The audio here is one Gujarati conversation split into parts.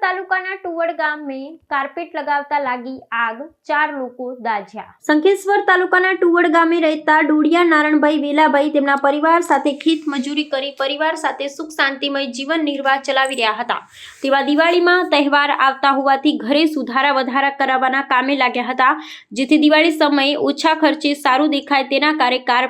તાલુકાના ટુવડ ગામે કાર્પેટ લગાવતા લાગી આગ, ચાર લોકો દાઝ્યા. સંખેશ્વર તાલુકાના ટુવડ ગામે રહેતા ડોડિયા નારણભાઈ વેલાભાઈ તેમના પરિવાર સાથે ખેત મજૂરી કરી પરિવાર સાથે સુખ શાંતિમય જીવન નિર્વાહ ચલાવી રહ્યા હતા. તેવા દિવાળીમાં તહેવાર આવતા હોવાથી ઘરે સુધારા વધારા કરાવવાના કામે લાગ્યા હતા, જેથી દિવાળી સમયે ઓછા ખર્ચે સારું દેખાય તેના કારે કાર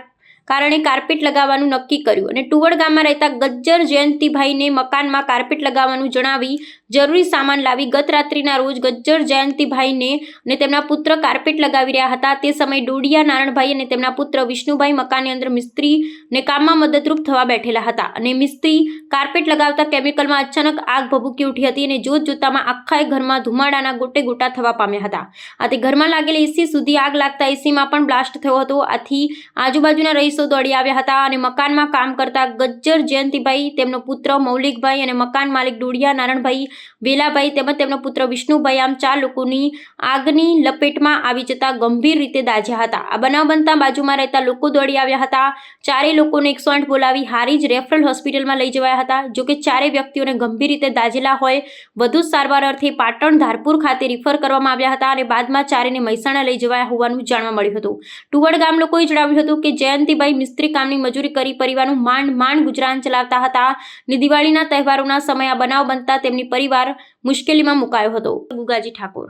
કારણે કાર્પેટ લગાવવાનું નક્કી કર્યું અને ટુવડ ગામમાં રહેતા ગજ્જર જયંતિભાઈને મકાનમાં કાર્પેટ લગાવવાનું જણાવી જરૂરી સામાન લાવી ગત રાત્રિના રોજ ગજ્જર જયંતિભાઈને અને તેમના પુત્ર કાર્પેટ લગાવી રહ્યા હતા. તે સમયે ડોડિયા નારણભાઈ અને તેમના પુત્ર વિષ્ણુભાઈ મકાનની અંદર મિસ્ત્રી ને કામમાં મદદરૂપ થવા બેઠેલા હતા અને મિસ્ત્રી કાર્પેટ લગાવતા કેમિકલમાં અચાનક આગ ભભૂકી ઉઠી હતી અને જોત જોતામાં આખા ઘરમાં ધુમાડાના ગોટે ગોટા થવા પામ્યા હતા. આથી ઘરમાં લાગેલી એસી સુધી આગ લાગતા એસીમાં પણ બ્લાસ્ટ થયો હતો. આથી આજુબાજુના રહીશો દોડી આવ્યા હતા અને મકાનમાં કામ કરતા ગજ્જર જયંતિભાઈ, તેમનો પુત્ર મૌલિકભાઈ અને મકાન માલિક ડોડિયા નારણભાઈ વેલાભાઈ તેમજ તેમનો પુત્ર વિષ્ણુભાઈ આમ ચાર લોકોની આગની લપેટમાં આવી જતા ગંભીર રીતે દાઝ્યા હતા. આ બનાવ બનતા બાજુમાં રહેતા લોકો દોડી આવ્યા હતા. ચારેય લોકોને એકસો આઠ બોલાવી હારીજ રેફરલ હોસ્પિટલમાં લઈ જવાયા હતા. જોકે ચારેય વ્યક્તિઓને ગંભીર રીતે દાઝેલા હોય, વધુ સારવાર અર્થે પાટણ ધારપુર ખાતે રિફર કરવામાં આવ્યા હતા અને બાદમાં ચારેને મહેસાણા લઈ જવાયા હોવાનું જાણવા મળ્યું હતું. ટુવડ ગામ લોકોએ જણાવ્યું હતું કે જયંતિભાઈ મિસ્ત્રી કામની મજૂરી કરી પરિવારનું માંડ માંડ ગુજરાન ચલાવતા હતા. ને દિવાળીના તહેવારોના સમયે આ બનાવ બનતા તેમની પરિવાર મુશ્કેલીમાં મુકાયો હતો. ગુગાજી ઠાકોર